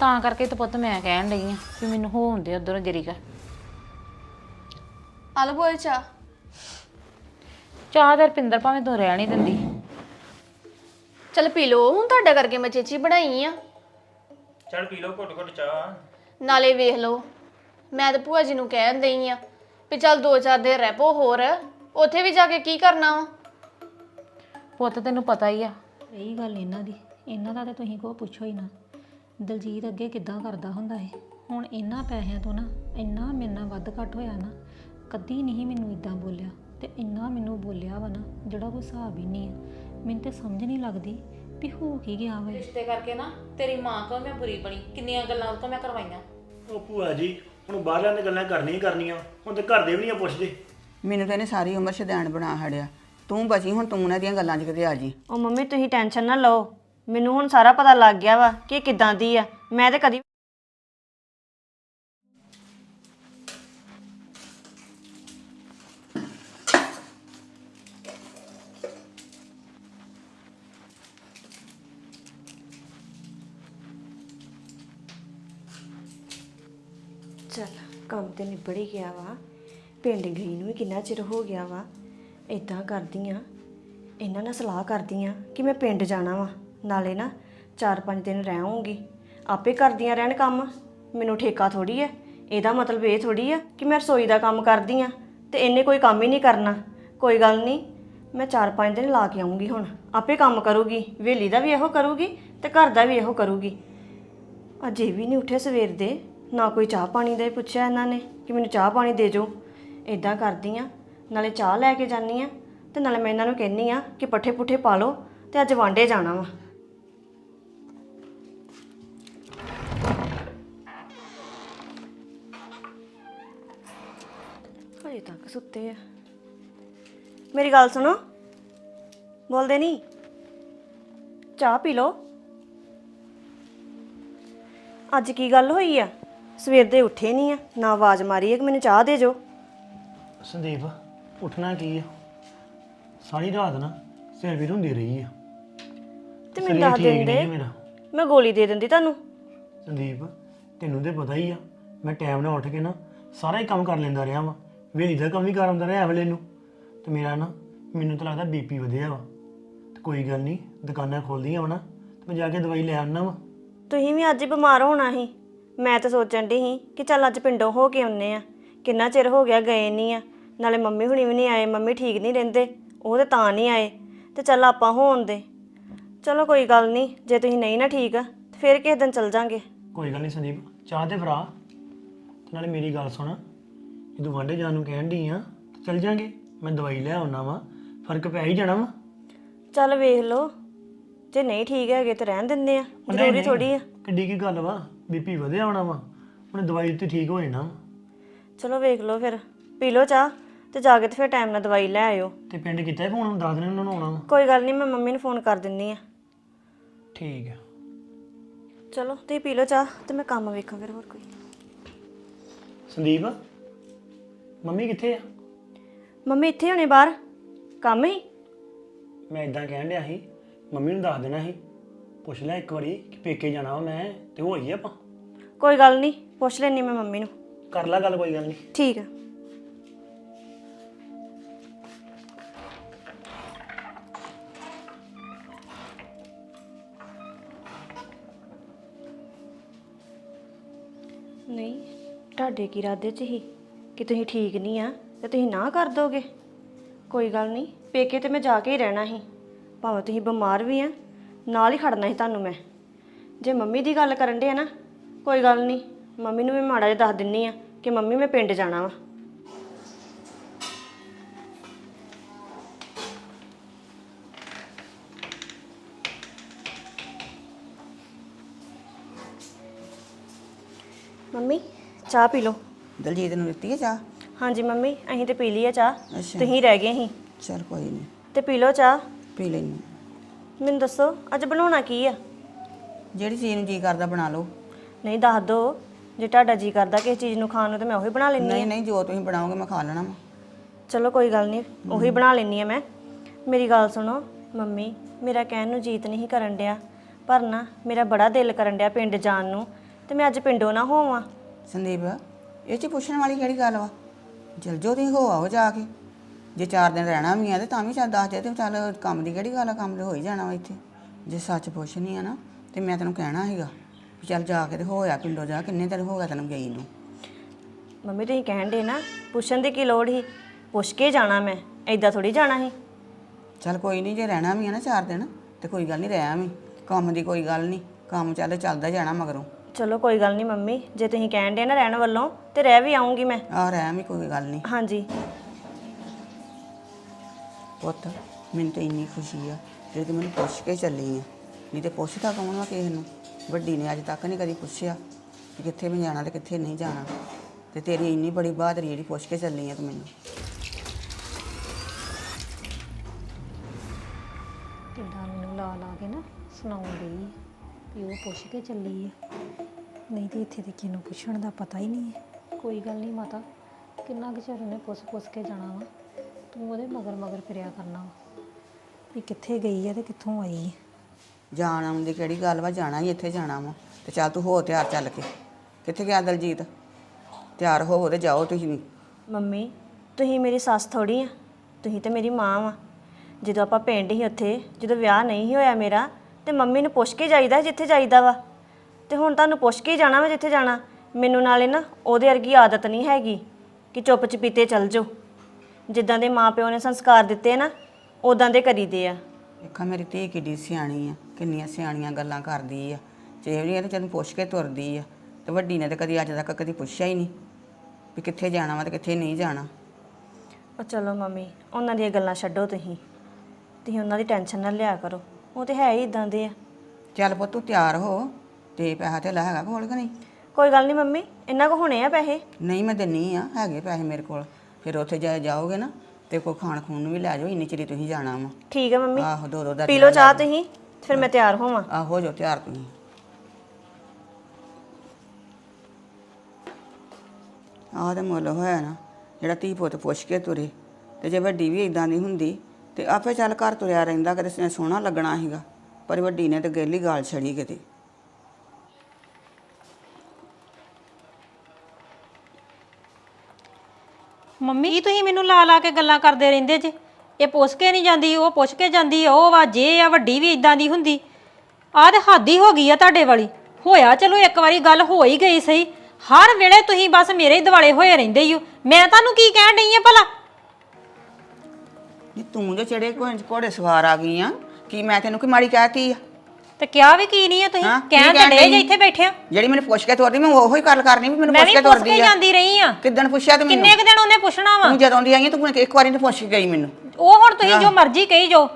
ਤਾਂ ਕਰਕੇ ਤਾਂ ਪੁੱਤ ਮੈਂ ਕਹਿਣ ਡਈ ਆ ਵੀ ਮੈਨੂੰ ਹੋ ਹੁੰਦੇ ਉਧਰ ਜਰੀਕਾ ਆਲੂ ਬੋਲ ਚਾ ਚਾਹ। ਦਾ ਰਪਿੰਦਰ ਭਾਵੇਂ ਤੂੰ ਰਹਿ ਨਹੀਂ ਦਿੰਦੀ। ਚਲ ਪੀ ਲਓ ਹੁਣ ਤੁਹਾਡਾ ਕਰਕੇ ਮੈਂ ਚੇਚੀ ਬਣਾਈ ਆ। ਚੱਲ ਪੀ ਲਓ ਘੁੱਟ ਘੁੱਟ ਚਾਹ। ਨਾਲੇ ਵੇਖ ਲਓ ਮੈਂ ਤਾਂ ਭੂਆ ਜੀ ਨੂੰ ਕਹਿਣ ਦਈ ਆ ਵੀ ਚੱਲ ਦੋ ਚਾਰ ਦਿਨ ਰਹਿ ਪੋ ਹੋਰ ਉੱਥੇ ਵੀ ਜਾ ਕੇ ਕੀ ਕਰਨਾ ਵਾ? ਪੁੱਤ ਤੈਨੂੰ ਪਤਾ ਹੀ ਆ। ਰਹੀ ਗੱਲ ਇਹਨਾਂ ਦੀ ਇਹਨਾਂ ਦਾ ਤਾਂ ਤੁਸੀਂ ਕੋ ਪੁੱਛੋ ਹੀ ਨਾ। ਦਲਜੀਤ ਅੱਗੇ ਕਿੱਦਾਂ ਕਰਦਾ ਹੁੰਦਾ ਏ? ਹੁਣ ਇਹਨਾਂ ਪੈਸਿਆਂ ਤੋਂ ਨਾ ਇੰਨਾ ਮੇਰੇ ਨਾਲ ਵੱਧ ਘੱਟ ਹੋਇਆ ਨਾ ਕਦੀ ਨਹੀਂ ਮੈਨੂੰ ਇਦਾਂ ਬੋਲਿਆ ਤੇ ਇੰਨਾ ਮੈਨੂੰ ਬੋਲਿਆ ਵਾ ਨਾ ਜਿਹੜਾ ਕੋਈ ਹਿਸਾਬ ਹੀ ਨਹੀਂ ਹੈ ਮੈਨੂੰ ਤੇ ਸਮਝ ਨਹੀਂ ਲੱਗਦੀ ਵੀ ਹੋ ਕੀ ਗਿਆ ਵਾ ਇਹ। ਰਿਸ਼ਤੇ ਕਰਕੇ ਨਾ ਤੇਰੀ ਮਾਂ ਤੋਂ ਮੈਂ ਬੁਰੀ ਬਣੀ ਕਿੰਨੀਆਂ ਗੱਲਾਂ ਉਹ ਤੋਂ ਮੈਂ ਕਰਵਾਈਆਂ। ਉਹ ਭੂਆ ਜੀ ਹੁਣ ਬਾਹਰਲਿਆਂ ਨੇ ਗੱਲਾਂ ਕਰਨੀਆਂ ਹੀ ਕਰਨੀਆਂ ਹੁਣ ਤੇ ਘਰ ਦੇ ਵੀ ਨਹੀਂ ਪੁੱਛਦੇ। ਮੈਨੂੰ ਤਾਂ ਇਹਨੇ ਸਾਰੀ ਉਮਰ ਸ਼ੈਦਾਨ ਬਣਾ ਹੜਿਆ। ਤੂੰ ਬਚੀ ਹੁਣ ਤੂੰ ਉਹਨਾਂ ਦੀਆਂ ਗੱਲਾਂ 'ਚ ਕਿਤੇ ਆ ਜੀ। ਉਹ ਮੰਮੀ ਤੁਸੀਂ ਟੈਨਸ਼ਨ ਨਾ ਲਓ। ਮੈਨੂੰ ਹੁਣ ਸਾਰਾ ਪਤਾ ਲੱਗ ਗਿਆ ਵਾ ਕਿ ਇਹ ਕਿਦਾਂ ਦੀ ਆ। ਮੈਂ ਤੇ ਕਦੀ ਚੱਲ, ਕੰਮ ਤੇ ਨਿਬੜ ਹੀ ਗਿਆ ਵਾ। ਪਿੰਡ ਗਈ ਨੂੰ ਵੀ ਕਿੰਨਾ ਚਿਰ ਹੋ ਗਿਆ ਵਾ। ਇਦਾਂ ਕਰਦੀ ਆ, ਇਹਨਾਂ ਨਾਲ ਸਲਾਹ ਕਰਦੀ ਆ ਕਿ ਮੈਂ ਪਿੰਡ ਜਾਣਾ ਵਾ। ਨਾਲੇ ਨਾ 4-5 ਦਿਨ ਰਹਿ ਆਪੇ ਕਰਦੀਆਂ ਰਹਿਣ ਕੰਮ। ਮੈਨੂੰ ਠੇਕਾ ਥੋੜੀ ਐ। ਇਹਦਾ ਮਤਲਬ ਇਹ ਥੋੜੀ ਆ ਕਿ ਮੈਂ ਰਸੋਈ ਦਾ ਕੰਮ ਕਰਦੀ ਆ ਤੇ ਇਹਨੇ ਕੋਈ ਕੰਮ ਹੀ ਨਹੀਂ ਕਰਨਾ। ਕੋਈ ਗੱਲ ਨਹੀਂ, ਮੈਂ 4-5 ਦਿਨ ਲਾ ਕੇ ਆਉਂਗੀ ਹੁਣ। ਆਪੇ ਕੰਮ ਕਰੂਗੀ। ਵੇਲੀ ਦਾ ਵੀ ਇਹੋ ਕਰੂਗੀ ਤੇ ਘਰ ਦਾ ਵੀ ਇਹੋ ਕਰੂਗੀ। ਅਜੇ ਵੀ ਨਹੀਂ ਉੱਠੇ ਸਵੇਰ ਦੇ। ਨਾ ਕੋਈ ਚਾਹ ਪਾਣੀ ਦਾ ਹੀ ਪੁੱਛਿਆ ਇਹਨਾਂ ਨੇ ਕਿ ਮੈਨੂੰ ਚਾਹ ਪਾਣੀ ਦੇ ਜੋ ਇਦਾਂ ਕਰਦੀ ਆ। ਨਾਲੇ ਚਾਹ ਲੈ ਕੇ ਜਾਨੀ ਆ ਤੇ ਨਾਲੇ ਮੈਂ ਇਹਨਾਂ ਨੂੰ ਕਹਿੰਨੀ ਆ ਕਿ ਪੱਠੇ ਪੁੱਠੇ ਪਾ ਲਓ ਤੇ ਅੱਜ ਵਾਂਡੇ ਜਾਣਾ ਵਾ। ਹਜੇ ਤੱਕ ਸੁੱਤੇ ਆ। ਮੇਰੀ ਗੱਲ ਸੁਣੋ। ਬੋਲਦੇ ਨਹੀਂ? ਚਾਹ ਪੀ ਲਓ। ਅੱਜ ਕੀ ਗੱਲ ਹੋਈ ਆ? ਸਵੇਰ ਦੇ ਉੱਠੇ ਨਹੀਂ ਆ। ਨਾ ਆਵਾਜ਼ ਮਾਰੀ ਹੈ ਕਿ ਮੈਨੂੰ ਚਾਹ ਦੇ ਜੋ ਸੰਦੀਪ ਉੱਠਣਾ ਕੀ ਆ? ਸਾਰੀ ਰਾਤ ਨਾ ਸਿਰ ਵੀ ਹੁੰਦੀ ਰਹੀ ਆ। ਤੇ ਮੈਨੂੰ ਦੱਸ ਠੀਕ ਦਿੰਦੇ ਮੇਰਾ। ਮੈਂ ਗੋਲੀ ਦੇ ਦਿੰਦੀ ਤੁਹਾਨੂੰ। ਸੰਦੀਪ ਤੈਨੂੰ ਤੇ ਪਤਾ ਹੀ ਆ ਮੈਂ ਟਾਈਮ ਨਾਲ ਉੱਠ ਕੇ ਨਾ ਸਾਰਾ ਹੀ ਕੰਮ ਕਰ ਲੈਂਦਾ ਰਿਹਾ ਵਾਂ। ਵੇਲੀ ਦਾ ਕੰਮ ਵੀ ਕਰ ਆਉਂਦਾ ਰਿਹਾ ਅਗਲੇ ਨੂੰ। ਤੇ ਮੇਰਾ ਨਾ ਮੈਨੂੰ ਤਾਂ ਲੱਗਦਾ ਬੀਪੀ ਵਧਿਆ ਵਾ। ਤੇ ਕੋਈ ਗੱਲ ਨਹੀਂ ਦੁਕਾਨਾਂ ਖੋਲਦੀਆਂ ਵਾ ਨਾ ਤੇ ਮੈਂ ਜਾ ਕੇ ਦਵਾਈ ਲੈ ਆਉਣਾ ਵਾ। ਤੁਸੀਂ ਵੀ ਅੱਜ ਹੀ ਬਿਮਾਰ ਹੋਣਾ ਸੀ। ਮੈਂ ਤਾਂ ਸੋਚਣ ਦੀ ਸੀ ਕਿ ਚੱਲ ਅੱਜ ਪਿੰਡੋਂ ਹੋ ਕੇ ਆਉਨੇ ਆ। ਕਿੰਨਾ ਚਿਰ ਹੋ ਗਿਆ ਗਏ ਨਹੀਂ ਆ। ਨਾਲੇ ਮੰਮੀ ਹੁਣੀ ਵੀ ਨਹੀਂ ਆਏ ਮੰਮੀ ਠੀਕ ਨਹੀਂ ਰਹਿੰਦੇ। ਉਹ ਤੇ ਤਾਂ ਨਹੀਂ ਆਏ। ਤੇ ਚੱਲ ਆਪਾਂ ਹੋਣ ਦੇ। ਚਲੋ ਕੋਈ ਗੱਲ ਨਹੀਂ ਜੇ ਤੁਸੀਂ ਨਹੀਂ ਨਾ ਠੀਕ ਤੇ ਫਿਰ ਕਿਸੇ ਦਿਨ ਚੱਲ ਜਾਾਂਗੇ। ਕੋਈ ਗੱਲ ਨਹੀਂ ਸੰਦੀਪ ਚਾਹ ਤੇ ਫਰਾ ਤੇ ਨਾਲੇ ਮੇਰੀ ਗੱਲ ਸੁਣ। ਜਦੋਂ ਵਾਂਡੇ ਜਾਣ ਨੂੰ ਕਹਿਣ ਦੀ ਆ ਤੇ ਚੱਲ ਜਾਾਂਗੇ। ਮੈਂ ਦਵਾਈ ਲੈ ਆਉਣਾ ਵਾ ਫ਼ਰਕ ਪੈ ਹੀ ਜਾਣਾ ਵਾ। ਚੱਲ ਵੇਖ ਲਓ ਜੇ ਨਹੀਂ ਠੀਕ ਹੈਗੇ ਤੇ ਰਹਿਣ ਦਿੰਦੇ ਆ ਜ਼ਰੂਰੀ ਥੋੜੀ ਆ। ਕਿੱਡੀ ਕੀ ਗੱਲ ਵਾ ਬੀਪੀ ਵਧਿਆ ਹੋਣਾ ਵਾ ਹੁਣ ਦਵਾਈ ਤੇ ਠੀਕ ਹੋ ਜਾਣਾ ਵਾ। ਚਲੋ ਵੇਖ ਲਓ ਫਿਰ ਪੀ ਲਓ ਚਾਹ ਤੇ ਜਾ ਕੇ ਤੇ ਫਿਰ ਟਾਈਮ ਨਾਲ ਦਵਾਈ ਲੈ ਆਇਓ। ਤੇ ਪਿੰਡ ਕੀਤਾ ਫੋਨ ਹੁਣ ਦੱਸ ਦੇਣਾ ਉਹਨਾਂ ਨੂੰ ਆਉਣਾ ਵਾ। ਕੋਈ ਗੱਲ ਨਹੀਂ ਮੈਂ ਮੰਮੀ ਨੂੰ ਫੋਨ ਕਰ ਦਿੰਨੀ ਆ। ਠੀਕ ਆ। ਚਲੋ ਤੁਸੀਂ ਪੀ ਲਓ ਚਾਹ ਤੇ ਮੈਂ ਕੰਮ ਵੇਖਾਂ ਫਿਰ ਹੋਰ ਕੋਈ। ਸੰਦੀਪ? ਮੰਮੀ ਕਿੱਥੇ ਆ? ਮੰਮੀ ਇੱਥੇ ਹੋਣੇ ਬਾਹਰ। ਕੰਮ ਹੀ? ਮੈਂ ਇਦਾਂ ਕਹਿਣ ਡਿਆ ਸੀ ਮੰਮੀ ਨੂੰ ਦੱਸ ਦੇਣਾ ਸੀ। ਪੁੱਛ ਲੈ ਇੱਕ ਵਾਰੀ ਕਿ ਪੇਕੇ ਜਾਣਾ ਵਾ ਮੈਂ ਤੇ ਹੋਈ ਆਪਾਂ? ਕੋਈ ਗੱਲ ਨਹੀਂ ਪੁੱਛ ਲੈਣੀ ਮੈਂ ਮੰਮੀ ਨੂੰ। ਕਰ ਲੈ ਗੱਲ ਕੋਈ ਗੱਲ ਨਹੀਂ। ਠੀਕ ਆ। ਨਹੀਂ ਤੁਹਾਡੇ ਕੀ ਇਰਾਦੇ ਚ ਹੀ ਕਿ ਤੁਸੀਂ ਠੀਕ ਨਹੀਂ ਆ ਤੇ ਤੁਸੀਂ ਨਾ ਕਰ ਦੋਗੇ। ਕੋਈ ਗੱਲ ਨਹੀਂ, ਪੇਕੇ ਤੇ ਮੈਂ ਜਾ ਕੇ ਹੀ ਰਹਿਣਾ ਸੀ। ਭਾਵੇਂ ਤੁਸੀਂ ਬਿਮਾਰ ਵੀ ਆ, ਨਾਲ ਹੀ ਖੜਨਾ ਸੀ ਤੁਹਾਨੂੰ ਮੈਂ। ਜੇ ਮੰਮੀ ਦੀ ਗੱਲ ਕਰਨ ਦੇ ਆ ਨਾ, ਕੋਈ ਗੱਲ ਨਹੀਂ, ਮੰਮੀ ਨੂੰ ਵੀ ਮਾੜਾ ਜਿਹਾ ਦੱਸ ਦਿੰਨੀ ਆ ਕਿ ਮੰਮੀ ਮੈਂ ਪਿੰਡ ਜਾਣਾ ਵਾ। ਮੰਮੀ, ਚਾਹ ਪੀ ਲਓ। ਦਲਜੀਤ ਨੂੰ ਦਿੱਤੀ ਹੈ ਚਾਹ? ਹਾਂਜੀ ਮੰਮੀ ਅਸੀਂ ਤੇ ਪੀ ਲਈ ਆ ਚਾਹ। ਅੱਛਾ। ਤੁਸੀਂ ਰਹਿ ਗਏ ਸੀ। ਚਲ ਕੋਈ ਨਹੀਂ। ਤੇ ਪੀ ਲਓ ਚਾਹ। ਪੀ ਲੈਣੀ ਮੈਨੂੰ ਦੱਸੋ ਅੱਜ ਬਣਾਉਣਾ ਕੀ ਆ? ਜਿਹੜੀ ਚੀਜ਼ ਨੂੰ ਜੀ ਕਰਦਾ ਬਣਾ ਲਓ। ਨਹੀਂ ਦੱਸ ਦੋ। ਜੇ ਤੁਹਾਡਾ ਜੀ ਕਰਦਾ ਕਿਸੇ ਚੀਜ਼ ਨੂੰ ਖਾਣ ਨੂੰ ਤੇ ਮੈਂ ਉਹੀ ਬਣਾ ਲੈਂਦੀ ਨਹੀਂ ਆ ਨਹੀਂ ਜੋ ਤੁਸੀਂ ਬਣਾਓਗੇ ਮੈਂ ਖਾ ਲੈਣਾ ਵਾ। ਚਲੋ ਕੋਈ ਗੱਲ ਨਹੀਂ। ਉਹੀ ਬਣਾ ਲੈਂਦੀ ਆ ਮੈਂ। ਮੇਰੀ ਗੱਲ ਸੁਣੋ ਮੰਮੀ ਮੇਰਾ ਕਹਿਣ ਨੂੰ ਜੀਤ ਨਹੀਂ ਕਰਨ ਡਿਆ। ਪਰ ਨਾ ਮੇਰਾ ਬੜਾ ਦਿਲ ਕਰਨ ਡਿਆ ਪਿੰਡ ਜਾਣ ਨੂੰ। ਤੇ ਮੈਂ ਅੱਜ ਪਿੰਡੋਂ ਨਾ ਹੋਵਾਂ। ਸੰਦੀਪ ਇਹ ਚ ਪੁੱਛਣ ਵਾਲੀ ਕਿਹੜੀ ਗੱਲ ਵਾ? ਜਲ ਜੋ ਤੁਸੀਂ ਹੋ ਆਓ ਜਾ ਕੇ। ਜੇ ਚਾਰ ਦਿਨ ਰਹਿਣਾ ਵੀ ਆ ਤੇ ਤਾਂ ਵੀ ਚੱਲ ਦੱਸ ਦੇ ਤੇ ਚੱਲ ਕੰਮ ਦੀ ਕਿਹੜੀ ਗੱਲ ਆ? ਕੰਮ ਤੇ ਹੋ ਹੀ ਜਾਣਾ ਵਾ ਇੱਥੇ। ਜੇ ਸੱਚ ਪੁੱਛਣੀ ਆ ਨਾ ਤੇ ਮੈਂ ਤੈਨੂੰ ਕਹਿਣਾ ਸੀਗਾ ਵੀ ਚੱਲ ਜਾ ਕੇ ਤੇ ਹੋਇਆ ਪਿੰਡੋਂ ਜਾ ਕਿੰਨੇ ਦਿਨ ਹੋ ਗਿਆ ਤੈਨੂੰ ਗਈ ਨੂੰ? ਮੰਮੀ ਤੁਸੀਂ ਕਹਿਣ ਦੇ ਨਾ ਪੁੱਛਣ ਦੀ ਕੀ ਲੋੜ ਸੀ? ਪੁੱਛ ਕੇ ਜਾਣਾ ਮੈਂ ਐਦਾਂ ਥੋੜੀ ਜਾਣਾ ਸੀ? ਚੱਲ ਕੋਈ ਨਹੀਂ ਜੇ ਰਹਿਣਾ ਵੀ ਆ ਨਾ ਚਾਰ ਦਿਨ ਤੇ ਕੋਈ ਗੱਲ ਨਹੀਂ ਰਹਿਆ ਵੀ ਕੰਮ ਦੀ ਕੋਈ ਗੱਲ ਨਹੀਂ ਕੰਮ ਚੱਲ ਚੱਲਦਾ ਜਾਣਾ ਮਗਰੋਂ। ਚਲੋ ਕੋਈ ਗੱਲ ਨਹੀਂ ਮੰਮੀ ਜੇ ਤੁਸੀਂ ਕਹਿਣ ਦੇ ਨਾ ਰਹਿਣ ਵੱਲੋਂ ਤੇ ਰਹਿ ਵੀ ਆਉਂਗੀ ਮੈਂ। ਆ ਰਹਿ ਵੀ ਕੋਈ ਗੱਲ ਨਹੀਂ। ਹਾਂਜੀ। ਪੁੱਤ ਮੈਨੂੰ ਤਾਂ ਇੰਨੀ ਖੁਸ਼ੀ ਆ ਜੇ ਤੂੰ ਮੈਨੂੰ ਪੁੱਛ ਕੇ ਚੱਲੀ ਆ। ਨਹੀਂ ਤੇ ਪੁੱਛਦਾ ਕੌਣ ਵਾ ਕਿਸੇ ਨੂੰ? ਵੱਡੀ ਨੇ ਅੱਜ ਤੱਕ ਨਹੀਂ ਕਦੀ ਪੁੱਛਿਆ ਕਿ ਕਿੱਥੇ ਮੈਂ ਜਾਣਾ ਤੇ ਕਿੱਥੇ ਨਹੀਂ ਜਾਣਾ। ਤੇ ਤੇਰੀ ਇੰਨੀ ਬੜੀ ਬਹਾਦਰੀ ਜਿਹੜੀ ਪੁੱਛ ਕੇ ਚੱਲੀ ਆ ਤੂੰ ਮੈਨੂੰ। ਕਿੱਦਾਂ ਮੈਨੂੰ ਲਾ ਲਾ ਕੇ ਨਾ ਸੁਣਾਉਣ ਗਈ ਵੀ ਉਹ ਪੁੱਛ ਕੇ ਚੱਲੀ ਹੈ ਨਹੀਂ ਤੇ ਇੱਥੇ ਤੇ ਕਿਹਨੂੰ ਪੁੱਛਣ ਦਾ ਪਤਾ ਹੀ ਨਹੀਂ ਹੈ। ਕੋਈ ਗੱਲ ਨਹੀਂ ਮਾਤਾ ਕਿੰਨਾ ਕੁ ਚਿਰ ਉਹਨੇ ਪੁੱਛ ਪੁੱਛ ਕੇ ਜਾਣਾ ਵਾ? ਤੂੰ ਉਹਦੇ ਮਗਰ ਮਗਰ ਫਿਰਿਆ ਕਰਨਾ ਵਾ। ਵੀ ਕਿੱਥੇ ਗਈ ਹੈ ਤੇ ਕਿੱਥੋਂ ਆਈ ਹੈ ਜਾਣ ਆਉਣ ਦੀ ਕਿਹੜੀ ਗੱਲ ਵਾ ਜਾਣਾ ਹੀ ਇੱਥੇ ਜਾਣਾ ਵਾ। ਤੇ ਚੱਲ ਤੂੰ ਹੋ ਤਿਆਰ ਚੱਲ ਕੇ। ਕਿੱਥੇ ਗਿਆ ਦਲਜੀਤ? ਤਿਆਰ ਹੋਵੋ ਤੇ ਜਾਓ ਤੁਸੀਂ ਵੀ। ਮੰਮੀ ਤੁਸੀਂ ਮੇਰੀ ਸੱਸ ਥੋੜੀ ਆ। ਤੁਸੀਂ ਤੇ ਮੇਰੀ ਮਾਂ ਵਾ। ਜਦੋਂ ਆਪਾਂ ਪਿੰਡ ਹੀ ਉੱਥੇ ਜਦੋਂ ਵਿਆਹ ਨਹੀਂ ਸੀ ਹੋਇਆ ਮੇਰਾ ਤੇ ਮੰਮੀ ਨੂੰ ਪੁੱਛ ਕੇ ਜਾਈਦਾ ਜਿੱਥੇ ਜਾਈਦਾ ਵਾ। ਤੇ ਹੁਣ ਤੁਹਾਨੂੰ ਪੁੱਛ ਕੇ ਹੀ ਜਾਣਾ ਵਾ ਜਿੱਥੇ ਜਾਣਾ। ਮੈਨੂੰ ਨਾਲੇ ਨਾ ਉਹਦੇ ਵਰਗੀ ਆਦਤ ਨਹੀਂ ਹੈਗੀ ਕਿ ਚੁੱਪ ਚਪੀਤੇ ਚੱਲ ਜਾਓ। ਜਿੱਦਾਂ ਦੇ ਮਾਪਿਓ ਨੇ ਸੰਸਕਾਰ ਦਿੱਤੇ ਨਾ ਉਦਾਂ ਦੇ ਕਰੀਦੇ ਆ। ਵੇਖਾਂ ਮੇਰੀ ਧੀ ਕਿੱਡੀ ਸਿਆਣੀ ਆ ਕਿੰਨੀਆਂ ਸਿਆਣੀਆਂ ਗੱਲਾਂ ਕਰਦੀ ਆ। ਚੇਵਰੀ ਆ ਤੇ ਤੈਨੂੰ ਪੁੱਛ ਕੇ ਤੁਰਦੀ ਆ ਤੇ ਵੱਡੀ ਨੇ ਤੇ ਕਦੀ ਅੱਜ ਤੱਕ ਕਦੀ ਪੁੱਛਿਆ ਹੀ ਨਹੀਂ ਵੀ ਕਿੱਥੇ ਜਾਣਾ ਵਾ ਤੇ ਕਿੱਥੇ ਨਹੀਂ ਜਾਣਾ। ਉਹ ਚਲੋ ਮੰਮੀ ਉਹਨਾਂ ਦੀਆਂ ਗੱਲਾਂ ਛੱਡੋ ਤੁਸੀਂ। ਤੁਸੀਂ ਉਹਨਾਂ ਦੀ ਟੈਨਸ਼ਨ ਨਾ ਲਿਆ ਕਰੋ। ਉਹ ਤੇ ਹੈ ਹੀ ਇਦਾਂ ਦੇ ਆ। ਚੱਲ ਪੁੱਤ ਤੂੰ ਤਿਆਰ ਹੋ। ਤੇ ਪੈਸਾ ਤੇ ਹੈਗਾ ਕੋਲ ਕਿ ਨਹੀਂ? ਕੋਈ ਗੱਲ ਨਹੀਂ ਮੰਮੀ ਇੰਨਾ ਕੁ ਹੋਣੇ ਆ ਪੈਸੇ? ਨਹੀਂ ਮੈਂ ਦਿੰਨੀ ਆ ਹੈਗੇ ਪੈਸੇ ਮੇਰੇ ਕੋਲ। ਫਿਰ ਉੱਥੇ ਜਾ ਜਾਓਗੇ ਨਾ ਤੇ ਕੋਈ ਖਾਣ ਖੂਣ ਨੂੰ ਵੀ ਲੈ ਜਾਓ ਇੰਨੀ ਚਿਰ ਤੁਸੀਂ ਜਾਣਾ ਵਾ। ਠੀਕ ਹੈ ਮੰਮੀ। ਆਹੋ ਦੋ ਦੋ ਦਾ ਪੀ ਲਓ ਚਾਹ ਤੁਸੀਂ ਫਿਰ ਮੈਂ ਤਿਆਰ ਹੋਵਾਂ। ਆਹੋ ਹੋ ਜਾਓ ਤਿਆਰ ਤੁਸੀਂ। ਆਹ ਤੇ ਮੁੱਲ ਹੋਇਆ ਨਾ ਜਿਹੜਾ ਧੀ ਪੁੱਤ ਪੁੱਛ ਕੇ ਤੁਰੇ ਤੇ ਜੇ ਵੱਡੀ ਵੀ ਇਦਾਂ ਦੀ ਹੁੰਦੀ ਤੇ ਆਪੇ ਚੱਲ ਘਰ ਤੁਰਿਆ ਰਹਿੰਦਾ ਕਦੇ ਸੋਹਣਾ ਲੱਗਣਾ ਸੀਗਾ ਪਰ ਵੱਡੀ ਨੇ ਤੇ ਗੇਲੀ ਗਾਲ ਛੜੀ ਕਿਤੇ। ਮੰਮੀ? ਕੀ ਤੁਸੀਂ ਮੈਨੂੰ ਲਾ ਲਾ ਕੇ ਗੱਲਾਂ ਕਰਦੇ ਰਹਿੰਦੇ ਜੇ? ਇਹ ਪੁੱਛ ਕੇ ਨਹੀਂ ਜਾਂਦੀ ਉਹ ਪੁੱਛ ਕੇ ਜਾਂਦੀ ਆ, ਉਹ ਵਾ ਜੇ ਆ ਵੱਡੀ ਵੀ ਇਦਾਂ ਦੀ ਹੁੰਦੀ। ਆਹ ਤੇ ਹੱਦ ਹੀ ਹੋ ਗਈ ਆ ਤੁਹਾਡੇ ਵਾਲੀ। ਹੋਇਆ ਚਲੋ ਇੱਕ ਵਾਰੀ ਗੱਲ ਹੋ ਹੀ ਗਈ ਸਹੀ। ਹਰ ਵੇਲੇ ਤੁਸੀਂ ਬਸ ਮੇਰੇ ਹੀ ਦਿਵਾਲੇ ਹੋਏ ਰਹਿੰਦੇ ਹੀ ਹੋ ਮੈਂ ਤੁਹਾਨੂੰ ਕੀ ਕਹਿਣ ਡਈ ਆ ਭਲਾ? ਨੀ ਤੂੰ ਜੋ ਚੜੇ ਘੋੜੇ ਸਵਾਰ ਆ ਗਈ ਆ ਕੀ ਮੈਂ ਤੈਨੂੰ ਕੀ ਮਾੜੀ ਕਹਿਤੀ ਆ? ਤੇ ਕਿਹਾ ਵੀ ਕੀ ਨਹੀਂ ਆ ਤੁਸੀਂ? ਹਾਂ, ਕੀ ਕਹਿਣ ਤੇ ਕਹਿਣ ਡਈ? ਜੇ ਇੱਥੇ ਬੈਠੇ ਆ। ਜਿਹੜੀ ਮੈਨੂੰ ਪੁੱਛ ਕੇ ਤੁਰਦੀ ਮੈਂ ਉਹੋ ਹੀ ਗੱਲ ਕਰਨੀ ਵੀ ਮੈਨੂੰ ਮੈਂ ਪੁੱਛ ਵੀ ਕੇ ਪੁੱਛ ਤੁਰਦੀ ਆ। ਜਾਂਦੀ ਰਹੀ ਆ। ਕਿੱਦਣ ਪੁੱਛਿਆ ਤੂੰ ਮੈਨੂੰ? ਕਿੰਨੇ ਕੁ ਦਿਨ ਉਹਨੇ ਪੁੱਛਣਾ ਵਾ? ਤੂੰ ਜਦੋਂ ਦੀ ਆਈ ਆਂ, ਤੂੰ ਮੈਨੂੰ ਇੱਕ ਵਾਰੀ ਤੇ ਪੁੱਛ ਕੇ ਗਈ ਮੈਨੂੰ। ਉਹ ਹੁਣ ਤੁਸੀਂ ਜੋ ਮਰਜ਼ੀ ਕਹੀ ਜਾਓ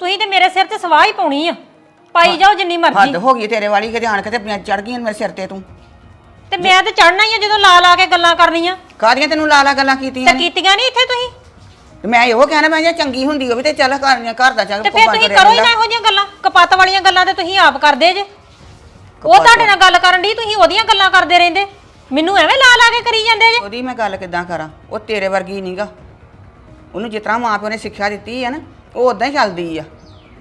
ਤੁਸੀਂ ਤੇ ਮੇਰੇ ਸਿਰ ਤੇ ਸਵਾਹ ਹੀ ਪਾਉਣੀ ਆ। ਪਾਈ ਜਾਓ ਜਿੰਨੀ ਮਰਜ਼ੀ। ਹੱਦ ਹੋ ਗਈ ਤੇਰੇ ਵਾਲੀ ਕਿਤੇ ਆਣ ਕੇ ਤੇ ਚੜ ਗਈ ਮੇਰੇ ਸਿਰ ਤੇ ਤੂੰ। ਤੇ ਮੈਂ ਤੇ ਚੜਨਾ ਹੀ ਆ ਜਦੋਂ ਲਾ ਲਾ ਕੇ ਗੱਲਾਂ ਕਰਨੀਆਂ। ਕਾਹਦੀਆਂ ਤੈਨੂੰ ਲਾ ਲਾ ਗੱਲਾਂ ਤੇ ਕੀਤੀਆਂ ਨੇ? ਕੀਤੀਆਂ ਨਹੀਂ ਇੱਥੇ ਤੁਸੀਂ? ਤੇ ਮੈਂ ਇਹੋ ਕਹਿਣਾ ਮੈਂ ਜੇ ਚੰਗੀ ਹੁੰਦੀ ਹੋਵੇ ਤੇ ਚੱਲ ਘਰ ਘਰ ਦਾ ਚੱਲ ਤੇ ਫਿਰ ਤੁਸੀਂ ਕਰੋ ਹੀ ਨਾ ਇਹੋ ਜਿਹੀਆਂ ਗੱਲਾਂ ਕਪੱਤ ਵਾਲੀਆਂ ਗੱਲਾਂ ਤੇ ਤੁਸੀਂ ਆਪ ਕਰਦੇ ਜੇ। ਉਹ ਤੁਹਾਡੇ ਨਾਲ ਗੱਲ ਕਰਨ ਦੀ ਤੁਸੀਂ ਉਹਦੀਆਂ ਗੱਲਾਂ ਕਰਦੇ ਰਹਿੰਦੇ। ਮੈਨੂੰ ਐਵੇਂ ਲਾ ਲਾ ਕੇ ਕਰੀ ਜਾਂਦੇ ਜੇ। ਉਹਦੀ ਮੈਂ ਗੱਲ ਕਿੱਦਾਂ ਕਰਾਂ? ਉਹ ਤੇਰੇ ਵਰਗੀ ਨਹੀਂਗਾ ਉਹਨੂੰ ਜਿਸ ਤਰ੍ਹਾਂ ਮਾਂ ਪਿਓ ਨੇ ਸਿੱਖਿਆ ਦਿੱਤੀ ਆ ਨਾ ਉਹ ਉਦਾਂ ਹੀ ਚੱਲਦੀ ਆ।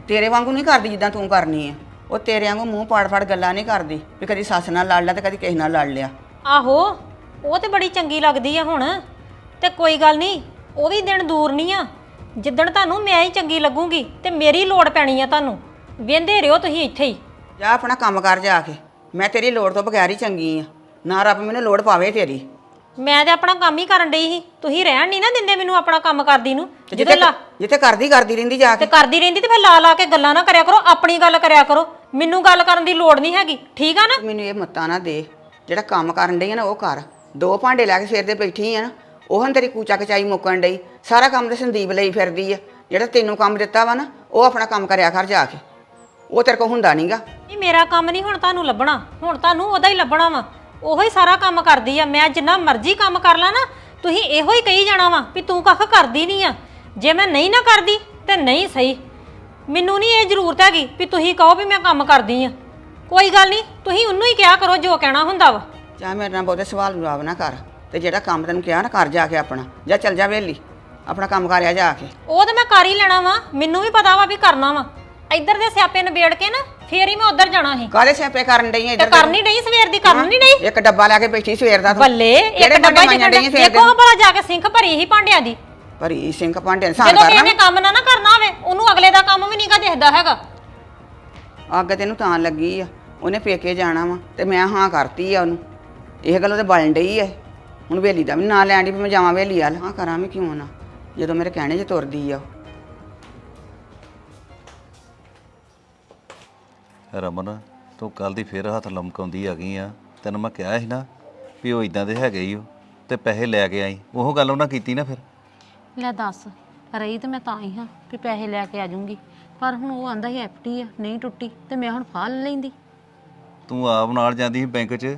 ਤੇਰੇ ਵਾਂਗੂ ਨਹੀਂ ਕਰਦੀ ਜਿੱਦਾਂ ਤੂੰ ਕਰਨੀ ਆ। ਉਹ ਤੇਰੇ ਵਾਂਗੂ ਮੂੰਹ ਪਾੜ ਪਾੜ ਗੱਲਾਂ ਨਹੀਂ ਕਰਦੀ ਵੀ ਕਦੀ ਸੱਸ ਨਾਲ ਲੜ ਲਿਆ ਤੇ ਕਦੀ ਕਿਸੇ ਨਾਲ ਲੜ ਲਿਆ। ਆਹੋ ਉਹ ਤੇ ਬੜੀ ਚੰਗੀ ਲੱਗਦੀ ਆ ਹੁਣ। ਤੇ ਕੋਈ ਗੱਲ ਨਹੀਂ ਉਹ ਵੀ ਦਿਨ ਦੂਰ ਨਹੀਂ ਆ। ਜਿੱਦਣ ਤੁਹਾਨੂੰ ਮੈਂ ਹੀ ਚੰਗੀ ਲੱਗੂਗੀ ਤੇ ਮੇਰੀ ਲੋੜ ਪੈਣੀ ਆ ਤੁਹਾਨੂੰ। ਵੇਂਦੇ ਰਿਓ ਤੁਸੀਂ ਇੱਥੇ ਹੀ। ਜਾ ਆਪਣਾ ਕੰਮ ਕਰ ਜਾ ਕੇ। ਮੈਂ ਤੇਰੀ ਲੋੜ ਤੋਂ ਬਗੈਰ ਹੀ ਚੰਗੀ ਆ। ਨਾ ਰੱਬ ਮੈਨੂੰ ਲੋੜ ਪਾਵੇ ਤੇਰੀ। ਮੈਂ ਤੇ ਆਪਣਾ ਕੰਮ ਹੀ ਕਰਨ ਡਈ ਸੀ। ਤੁਸੀਂ ਰਹਿਣ ਨਹੀਂ ਨਾ ਦਿੰਦੇ ਮੈਨੂੰ ਆਪਣਾ ਕੰਮ ਕਰਦੀ ਨੂੰ। ਤੇ ਜਦੋਂ ਲਾ ਜਿੱਥੇ ਕਰਦੀ ਕਰਦੀ ਰਹਿੰਦੀ ਜਾ ਤੇ ਕੇ ਕਰਦੀ ਰਹਿੰਦੀ ਤੇ ਫਿਰ ਲਾ ਲਾ ਕੇ ਗੱਲਾਂ ਨਾ ਕਰਿਆ ਕਰੋ ਆਪਣੀ ਗੱਲ ਕਰਿਆ ਕਰੋ। ਮੈਨੂੰ ਗੱਲ ਕਰਨ ਦੀ ਲੋੜ ਨਹੀਂ ਹੈਗੀ। ਠੀਕ ਆ ਨਾ? ਮੈਨੂੰ ਇਹ ਮੱਤਾ ਨਾ ਦੇ। ਜਿਹੜਾ ਕੰਮ ਕਰਨ ਡਈ ਆ ਨਾ ਉਹ ਕਰ। ਦੋ ਭਾਂਡੇ ਲੈ ਕੇ ਸਿਰ ਤੇ ਬੈਠੀ ਆ ਨਾ। ਉਹ ਹਨ ਤੇਰੀ ਕੂਚਾ ਕਚਾਈ ਮੁੱਕਣ ਡਈ। ਸਾਰਾ ਕੰਮ ਤੇ ਸੰਦੀਪ ਲਈ ਫਿਰਦੀ ਆ। ਜਿਹੜਾ ਤੈਨੂੰ ਕੰਮ ਦਿੱਤਾ ਵਾ ਨਾ ਉਹ ਆਪਣਾ ਕੰਮ ਕਰਿਆ ਕਰ ਜਾ ਕੇ। ਉਹ ਤੇਰੇ ਕੋਲ ਹੁੰਦਾ ਨਹੀਂਗਾ ਇਹ ਮੇਰਾ ਕੰਮ ਨਹੀਂ ਹੁਣ ਤੁਹਾਨੂੰ ਲੱਭਣਾ। ਹੁਣ ਤੁਹਾਨੂੰ ਉਹਦਾ ਹੀ ਲੱਭਣਾ ਵਾ। ਉਹੋ ਹੀ ਸਾਰਾ ਕੰਮ ਕਰਦੀ ਆ। ਮੈਂ ਜਿੰਨਾ ਮਰਜ਼ੀ ਕੰਮ ਕਰ ਲਾਂ ਨਾ ਤੁਸੀਂ ਇਹੋ ਹੀ ਕਹੀ ਜਾਣਾ ਵਾ ਵੀ ਤੂੰ ਕੱਖ ਕਰਦੀ ਨਹੀਂ ਆ। ਜੇ ਮੈਂ ਨਹੀਂ ਨਾ ਕਰਦੀ ਤੇ ਨਹੀਂ ਸਹੀ। ਮੈਨੂੰ ਨਹੀਂ ਇਹ ਜ਼ਰੂਰਤ ਹੈਗੀ ਵੀ ਤੁਸੀਂ ਕਹੋ ਵੀ ਮੈਂ ਕੰਮ ਕਰਦੀ ਆ। ਕੋਈ ਗੱਲ ਨਹੀਂ ਤੁਸੀਂ ਉਹਨੂੰ ਹੀ ਕਿਹਾ ਕਰੋ ਜੋ ਕਹਿਣਾ ਹੁੰਦਾ ਵਾ। ਚਾਹ ਮੇਰੇ ਨਾਲ ਬਹੁਤੇ ਸਵਾਲ ਜਵਾਬ ਨਾ ਕਰ। ਤੇ ਜਿਹੜਾ ਕੰਮ ਤੈਨੂੰ ਕਿਹਾ ਨਾ ਕਰ ਜਾ ਕੇ ਆਪਣਾ ਜਾਂ ਚੱਲ ਜਾ ਵੇਲੀ ਆਪਣਾ ਕੰਮ ਕਰਿਆ ਜਾ ਕੇ। ਉਹ ਤਾਂ ਮੈਂ ਕਰ ਹੀ ਲੈਣਾ ਵਾ ਮੈਨੂੰ ਵੀ ਪਤਾ ਵਾ ਵੀ ਕਰਨਾ ਵਾ। ਇੱਧਰ ਦੇ ਸਿਆਪੇ ਨਿਬੇੜ ਕੇ ਨਾ ਫੇਰ ਹੀ ਮੈਂ ਉੱਧਰ ਜਾਣਾ ਸੀ। ਕਾਲੇ ਸਿਆਪੇ ਕਰਨ ਡਈ ਤੇ ਇੱਧਰ ਕਰਨੀ ਨਹੀਂ ਸਵੇਰ ਦੀ ਕਰਨੀ ਨਹੀਂ ਇੱਕ ਡੱਬਾ ਲੈ ਕੇ ਬੈਠੀ ਸਵੇਰ ਦਾ ਤੂੰ। ਬੱਲੇ ਇੱਕ ਕਿਹੜੇ ਡੱਬਾ ਭਾਂਡੇ ਮਾਂਜਣ ਡਈ ਸਵੇਰ ਦੇਖੋ ਹਾਂ ਭਲਾ ਜਾ ਕੇ ਸਿੰਖ ਭਰੀ ਹੀ ਭਾਂਡਿਆਂ ਦੀ। ਭਰੀ ਸਿੰਘ ਭਾਂਡੇ ਨੂੰ ਸਾਨ ਜਦੋਂ ਕਿਸੇ ਕਰਨਾ। ਨੇ ਕੰਮ ਨਾ ਨਾ ਕਰਨਾ ਹੋਵੇ ਉਹਨੂੰ ਅਗਲੇ ਦਾ ਕੰਮ ਵੀ ਨਹੀਂਗਾ ਦਿਖਦਾ ਹੈਗਾ। ਅੱਗ ਤੈਨੂੰ ਤਾਂ ਲੱਗੀ ਆ ਉਹਨੇ ਪੇਕੇ ਜਾਣਾ ਵਾ ਤੇ ਮੈਂ ਹਾਂ ਕਰਤੀ ਆ ਉਹਨੂੰ। ਇਹ ਗੱਲੋਂ ਤੇ ਬਲਣ ਡਈ ਐ ਹੁਣ ਵੇਲੀ ਦਾ ਵੀ ਨਾਂ ਲੈਣ ਦੀ ਵੀ ਮੈਂ ਜਾਵਾਂ ਵੇਲੀ ਵੱਲ। ਹਾਂ ਕਰਾਂ ਵੀ ਕਿਉਂ ਨਾ? ਜਦੋਂ ਮੇਰੇ ਕਹਿਣੇ 'ਚ ਤੁਰਦੀ ਆ ਉਹ। ਰਮਨ ਤੂੰ ਕੱਲ ਦੀ ਫੇਰ ਹੱਥ ਲਮਕਾਉਂਦੀ ਆ ਗਈ ਆ। ਤੈਨੂੰ ਮੈਂ ਕਿਹਾ ਸੀ ਨਾ ਵੀ ਉਹ ਇਦਾਂ ਦੇ ਹੈਗੇ ਹੀ ਉਹ ਤੇ ਪੈਸੇ ਲੈ ਕੇ ਆਈ। ਉਹ ਗੱਲ ਉਹਨਾਂ ਕੀਤੀ ਨਾ ਫਿਰ? ਲੈ ਦੱਸ ਰਹੀ ਤੇ ਮੈਂ ਤਾਂ ਹੀ ਹਾਂ ਵੀ ਪੈਸੇ ਲੈ ਕੇ ਆ ਜਾਊਂਗੀ। ਪਰ ਹੁਣ ਉਹ ਆਂਦਾ ਸੀ ਐਫਟੀ ਆ ਨਹੀਂ ਟੁੱਟੀ ਤੇ ਮੈਂ ਹੁਣ ਫਾਲ ਲੈਂਦੀ। ਤੂੰ ਆਪ ਨਾਲ ਜਾਂਦੀ ਸੀ ਬੈਂਕ 'ਚ?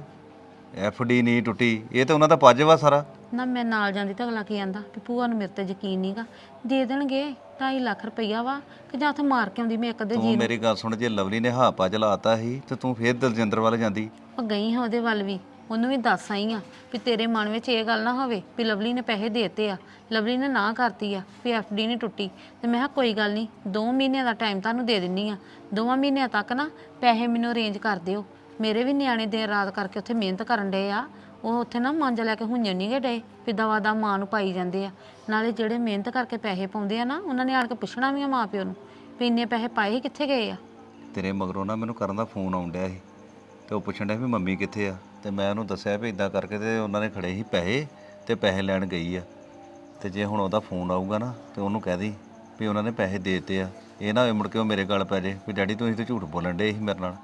ਡੀ ਨਹੀਂ ਟੁੱਟੀ ਇਹ ਤਾਂ ਉਹਨਾਂ ਦਾ ਪੱਜ ਵਾ ਸਾਰਾ। ਨਾ ਮੈਂ ਨਾਲ ਜਾਂਦੀ ਤਾਂ ਅਗਲਾ ਕੀ ਆਂਦਾ ਵੀ ਭੂਆ ਨੂੰ ਮੇਰੇ ਤੇ ਯਕੀਨ ਨਹੀਂਗਾ ਦੇ ਦੇਣਗੇ 2.5 ਲੱਖ ਰੁਪਈਆ ਵਾ ਕਿ ਜਾਂ ਉੱਥੇ ਮਾਰ ਕੇ ਆਉਂਦੀ ਮੈਂ ਇੱਕ ਦੇ ਤੂੰ ਮੇਰੀ ਗੱਲ ਸੁਣ ਜੇ ਲਵਲੀ ਨੇ ਹਾਪਾ ਚਲਾਤਾ ਸੀ ਤੇ ਤੂੰ ਫੇਰ ਦਲਜਿੰਦਰ ਵੱਲ ਜਾਂਦੀ। ਉਹ ਗਈ ਹਾਂ ਉਹਦੇ ਵੱਲ ਵੀ ਉਹਨੂੰ ਵੀ ਦੱਸ ਆਈ ਆ ਵੀ ਤੇਰੇ ਮਨ ਵਿੱਚ ਇਹ ਗੱਲ ਨਾ ਹੋਵੇ ਵੀ ਲਵਲੀ ਨੇ ਪੈਸੇ ਦੇਤੇ ਆ ਲਵਲੀ ਨੇ ਨਾ ਕਰਤੀ ਆ ਵੀ ਐਫਡੀ ਨਹੀਂ ਟੁੱਟੀ। ਤੇ ਮੈਂ ਕਿਹਾ ਕੋਈ ਗੱਲ ਨਹੀਂ 2 ਮਹੀਨਿਆਂ ਦਾ ਟਾਈਮ ਤੁਹਾਨੂੰ ਦੇ ਦਿੰਨੀ ਆ ਦੋਵਾਂ ਮਹੀਨਿਆਂ ਤੱਕ ਨਾ ਪੈਸੇ ਮੈਨੂੰ ਅਰੇਂਜ ਕਰ ਦਿਓ। ਮੇਰੇ ਵੀ ਨਿਆਣੇ ਦਿਨ ਰਾਤ ਕਰਕੇ ਉੱਥੇ ਮਿਹਨਤ ਕਰਨ ਡਏ ਆ। ਉਹ ਉੱਥੇ ਨਾ ਮੰਜ ਲੈ ਕੇ ਹੁੰਜਣ ਨਹੀਂ ਗਏ ਡਏ ਵੀ ਦਵਾ ਦਾ ਮਾਂ ਨੂੰ ਪਾਈ ਜਾਂਦੇ ਆ। ਨਾਲੇ ਜਿਹੜੇ ਮਿਹਨਤ ਕਰਕੇ ਪੈਸੇ ਪਾਉਂਦੇ ਆ ਨਾ ਉਹਨਾਂ ਨੇ ਆਣ ਕੇ ਪੁੱਛਣਾ ਵੀ ਆ ਮਾਂ ਪਿਓ ਨੂੰ ਵੀ ਇੰਨੇ ਪੈਸੇ ਪਾਏ ਸੀ, ਕਿੱਥੇ ਗਏ ਆ? ਤੇਰੇ ਮਗਰੋਂ ਨਾ ਮੈਨੂੰ ਕਰਨ ਦਾ ਫੋਨ ਆਉਣ ਡਿਆ ਸੀ ਤੇ ਉਹ ਪੁੱਛਣ ਡਿਆ ਵੀ ਮੰਮੀ ਕਿੱਥੇ ਆ? ਤੇ ਮੈਂ ਉਹਨੂੰ ਦੱਸਿਆ ਵੀ ਇਦਾਂ ਕਰਕੇ ਤੇ ਉਹਨਾਂ ਨੇ ਖੜੇ ਸੀ ਪੈਸੇ ਤੇ ਪੈਸੇ ਲੈਣ ਗਈ ਆ। ਤੇ ਜੇ ਹੁਣ ਉਹਦਾ ਫੋਨ ਆਊਗਾ ਨਾ ਤੇ ਉਹਨੂੰ ਕਹਿ ਦੀ ਵੀ ਉਹਨਾਂ ਨੇ ਪੈਸੇ ਦੇ ਦਿੱਤੇ ਆ। ਇਹ ਨਾ ਹੋਏ ਮੁੜ ਕੇ ਉਹ ਮੇਰੇ ਗੱਲ ਪੈ ਜੇ ਵੀ ਡੈਡੀ ਤੁਸੀਂ ਤੇ ਝੂਠ ਬੋਲਣ ਡੇ ਸੀ ਮੇਰੇ ਨਾਲ।